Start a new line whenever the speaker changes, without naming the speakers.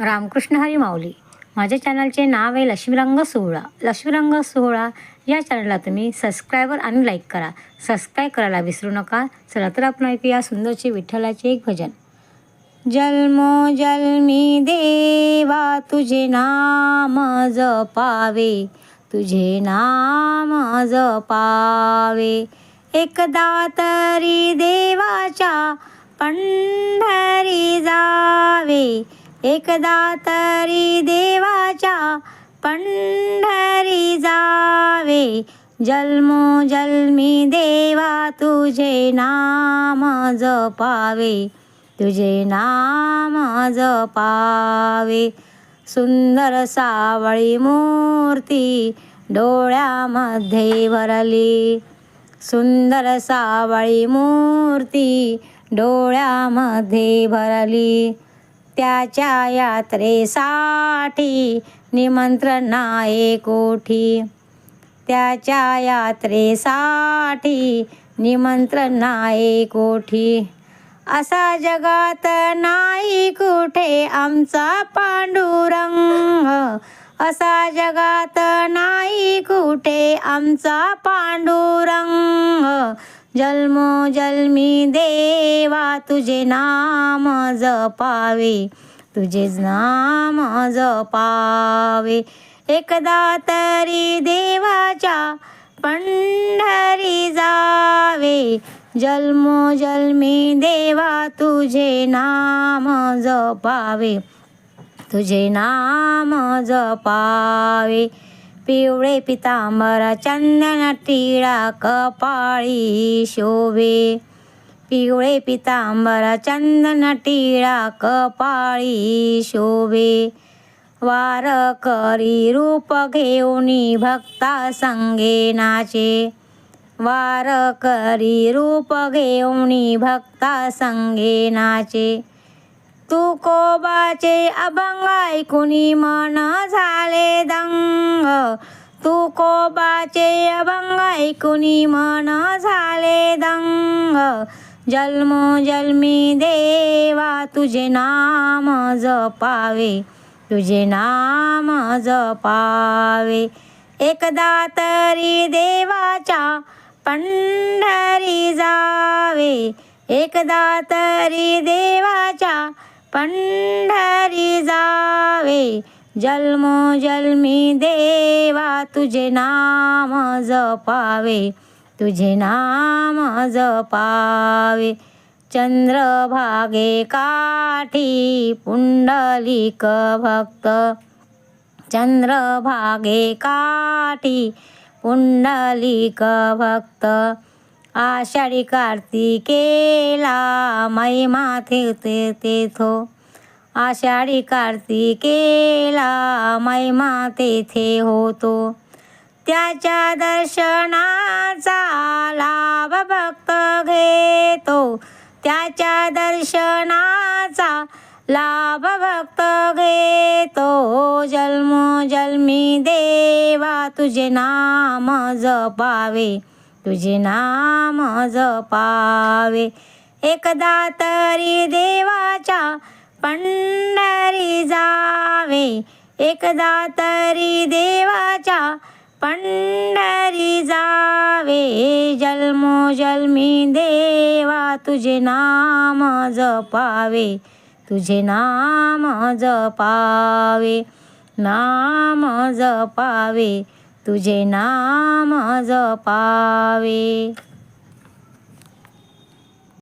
रामकृष्ण हरी माऊली. माझ्या चॅनलचे नाव आहे लक्ष्मीरंग सोहळा. लक्ष्मीरंग सोहळा या चॅनलला तुम्ही सबस्क्रायबर आणि लाईक करा. सबस्क्राईब करायला विसरू नका. चला तर आपण ऐकूया सुंदरचे विठ्ठलाचे एक भजन. जन्मो जन्मी देवा तुझे नाम जपावे. तुझे नाम जपावे. एकदा तरी देवाच्या पंढरी जावे. एकदा तरी देवाच्या पंढरी जावे. जन्मोजन्मी देवा तुझे नाम जपावे. तुझे नाम जपावे. सुंदर सावळी मूर्ती डोळ्यामध्ये भरली सुंदर सावळी मूर्ती डोळ्यामध्ये भरली त्याच्या यात्रेसाठी निमंत्रण आहे कोठी. त्याच्या यात्रेसाठी निमंत्रण आहे कोठी. असा जगात नाही कुठे आमचा पांडुरंग. असा जगात नाही कुठे आमचा पांडुरंग. जन्मोजन्मी देवा तुझे नाम जपावे तुझे नाम जपावे. एकदा तरी देवाच्या पंढरी जावे. जन्मोजन्मी देवा तुझे नाम जपावे तुझे नाम जपावे. पिवळे पितांबर चंदन टिळा कपाळी शोभे. पिवळे पितांबर चंदन टिळा कपाळी शोभे. वार करी रूप घेऊनी भक्ता संगे नाचे. वार करी रूप घेऊनी भक्ता संगे नाचे. तू कोबाचे अभंग ऐकुनी मन झाले दंग. तू कोबाचे अभंग ऐकुनी मन झाले दंग. जन्मोजन्मी देवा तुझे नाम जपावे तुझे नाम जपावे. एकदा तरी देवाच्या पंढरी जावे एकदा तरी देवाच्या पंढरी जावे. जन्मोजन्मी देवा तुझे नाम जपावे. तुझे नाम जपावे. चंद्रभागे काठी पुंडलिक भक्त. चंद्रभागे काठी पुंडलिक भक्त. आषाढी कार्तिकेला महिमा ते तेथो. आषाढी कार्तिकेला महिमा तेथे होतो. त्याच्या दर्शनाचा लाभ भक्त घेतो. त्याच्या दर्शनाचा लाभ भक्त घेतो. जन्म जन्मी देवा तुझे नाम जपावे. तुझे नाम जपावे. एकदा तरी देवाच्या पंढरी जावे. एकदा तरी देवाच्या पंढरी जावे. जन्मोजन्मी देवा तुझे नाम जपावे. तुझे नाम जपावे. नाम जपावे. तुझे नाम जपावे.